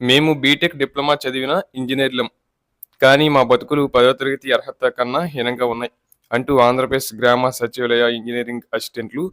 మేము BTech diploma చదివిన ఇంజనీర్లం. కానీ మా బతుకులు పదో తరగతి అర్హత కన్నా హీనంగా ఉన్నాయి అంటూ ఆంధ్రప్రదేశ్ గ్రామ సచివాలయ ఇంజనీరింగ్ అసిస్టెంట్లు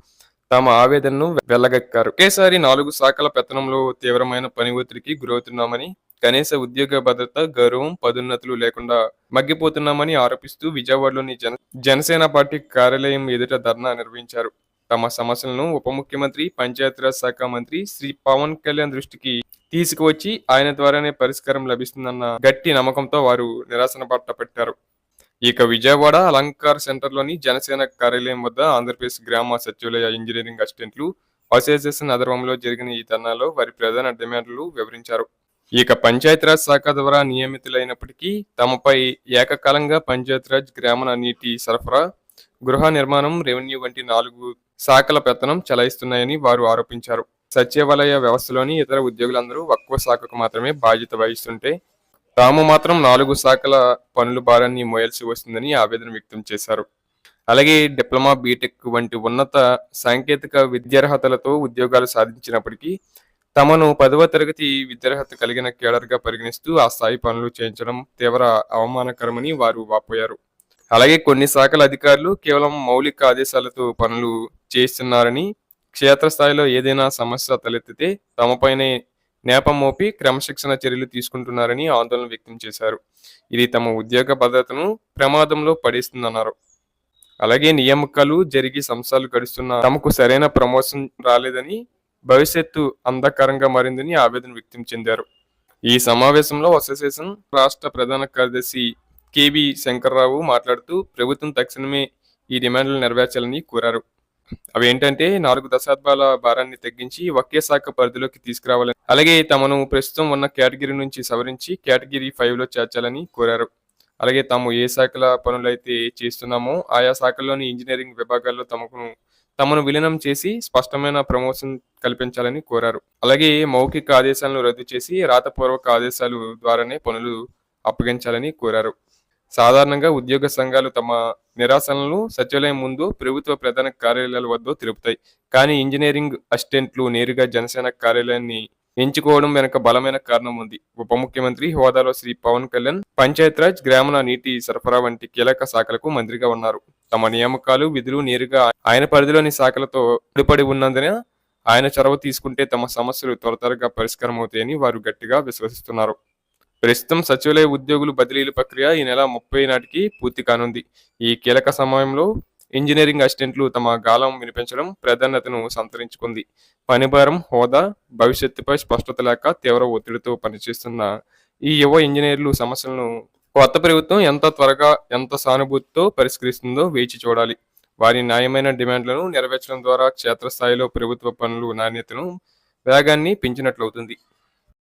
తమ ఆవేదనను వెళ్ళగక్కారు ఒకేసారి నాలుగు శాఖల పెత్తనంలో తీవ్రమైన పని ఒత్తిడికి గురవుతున్నామని కనీస ఉద్యోగ భద్రత గౌరవం పదోన్నతులు లేకుండా మగ్గిపోతున్నామని ఆరోపిస్తూ విజయవాడలోని జన జనసేన పార్టీ కార్యాలయం ఎదుట ధర్నా నిర్వహించారు. తమ సమస్యలను ఉప ముఖ్యమంత్రి పంచాయతీరాజ్ శాఖ మంత్రి శ్రీ పవన్ కళ్యాణ్ దృష్టికి తీసుకువచ్చి ఆయన ద్వారానే పరిష్కారం లభిస్తుందన్న గట్టి నమ్మకంతో వారు నిరాశన పట్ట పెట్టారు. ఇక విజయవాడ అలంకార్ సెంటర్లోని జనసేన కార్యాలయం వద్ద ఆంధ్రప్రదేశ్ గ్రామ సచివాలయ ఇంజనీరింగ్ అసిస్టెంట్లు అసోసియేషన్ ఆధ్వర్యంలో జరిగిన ఈ ధర్నాలో వారి ప్రధాన డిమాండ్లు వివరించారు. ఇక పంచాయతీరాజ్ శాఖ ద్వారా నియమితులైనప్పటికీ తమపై ఏకకాలంగా పంచాయతీరాజ్ గ్రామణ నీటి సరఫరా గృహ నిర్మాణం రెవెన్యూ వంటి నాలుగు శాఖల పెత్తనం చలాయిస్తున్నాయని వారు ఆరోపించారు. సచివాలయ వ్యవస్థలోని ఇతర ఉద్యోగులందరూ ఒక్కో శాఖకు మాత్రమే బాధ్యత వహిస్తుంటే తాము మాత్రం నాలుగు శాఖల పనుల భారాన్ని మోయాల్సి వస్తుందని ఆవేదన వ్యక్తం చేశారు. అలాగే డిప్లొమా బీటెక్ వంటి ఉన్నత సాంకేతిక విద్యార్హతలతో ఉద్యోగాలు సాధించినప్పటికీ తమను పదవ తరగతి విద్యార్హత కలిగిన కేడర్గా పరిగణిస్తూ ఆ స్థాయి పనులు చేయించడం తీవ్ర అవమానకరమని వారు వాపోయారు. అలాగే కొన్ని శాఖల అధికారులు కేవలం మౌలిక ఆదేశాలతో పనులు చేస్తున్నారని క్షేత్రస్థాయిలో ఏదైనా సమస్య తలెత్తితే తమపైనే నేపం మోపి క్రమశిక్షణ చర్యలు తీసుకుంటున్నారని ఆందోళన వ్యక్తం చేశారు. ఇది తమ ఉద్యోగ భద్రతను ప్రమాదంలో పడేస్తుందన్నారు. అలాగే నియామకాలు జరిగి సంస్థలు గడుస్తున్న తమకు సరైన ప్రమోషన్ రాలేదని భవిష్యత్తు అంధకారంగా మారిందని ఆవేదన వ్యక్తం చెందారు. ఈ సమావేశంలో అసోసియేషన్ రాష్ట్ర ప్రధాన కార్యదర్శి కేబి శంకర్రావు మాట్లాడుతూ ప్రభుత్వం తక్షణమే ఈ డిమాండ్లు నెరవేర్చాలని కోరారు. అవి ఏంటంటే నాలుగు దశాబ్దాల భారాన్ని తగ్గించి ఒకే శాఖ పరిధిలోకి తీసుకురావాలని అలాగే తమను ప్రస్తుతం ఉన్న కేటగిరీ నుంచి సవరించి కేటగిరీ ఫైవ్లో చేర్చాలని కోరారు. అలాగే తాము ఏ శాఖల పనులైతే చేస్తున్నామో ఆయా శాఖల్లోని ఇంజనీరింగ్ విభాగాల్లో తమకు తమను విలీనం చేసి స్పష్టమైన ప్రమోషన్ కల్పించాలని కోరారు. అలాగే మౌఖిక ఆదేశాలను రద్దు చేసి రాతపూర్వక ఆదేశాలు ద్వారానే పనులు అప్పగించాలని కోరారు. సాధారణంగా ఉద్యోగ సంఘాలు తమ నిరాశలను సచివాలయం ముందు ప్రభుత్వ ప్రధాన కార్యాలయాల వద్ద తెలుపుతాయి కానీ ఇంజనీరింగ్ అసిస్టెంట్లు నేరుగా జనసేన కార్యాలయాన్ని ఎంచుకోవడం వెనుక బలమైన కారణం ఉంది. ఉప ముఖ్యమంత్రి హోదాలో శ్రీ పవన్ కళ్యాణ్ పంచాయతీరాజ్ గ్రామీణ నీటి సరఫరా వంటి కీలక శాఖలకు మంత్రిగా ఉన్నారు. తమ నియామకాలు విధులు నేరుగా ఆయన పరిధిలోని శాఖలతో ముడిపడి ఉన్నందున ఆయన చొరవ తీసుకుంటే తమ సమస్యలు త్వర త్వరగా పరిష్కారం అవుతాయని వారు గట్టిగా విశ్వసిస్తున్నారు. ప్రస్తుతం సచివాలయ ఉద్యోగులు బదిలీల ప్రక్రియ ఈ నెల ముప్పై నాటికి పూర్తి కానుంది. ఈ కీలక సమయంలో ఇంజనీరింగ్ అసిస్టెంట్లు తమ గాలం వినిపించడం ప్రాధాన్యతను సంతరించుకుంది. పనిభారం హోదా భవిష్యత్తుపై స్పష్టత లేక తీవ్ర ఒత్తిడితో పనిచేస్తున్న ఈ యువ ఇంజనీర్లు సమస్యలను కొత్త ప్రభుత్వం ఎంత త్వరగా ఎంత సానుభూతితో పరిష్కరిస్తుందో వేచి చూడాలి. వారి న్యాయమైన డిమాండ్లను నెరవేర్చడం ద్వారా క్షేత్రస్థాయిలో ప్రభుత్వ పనులు నాణ్యతను వేగాన్ని పెంచినట్లవుతుంది.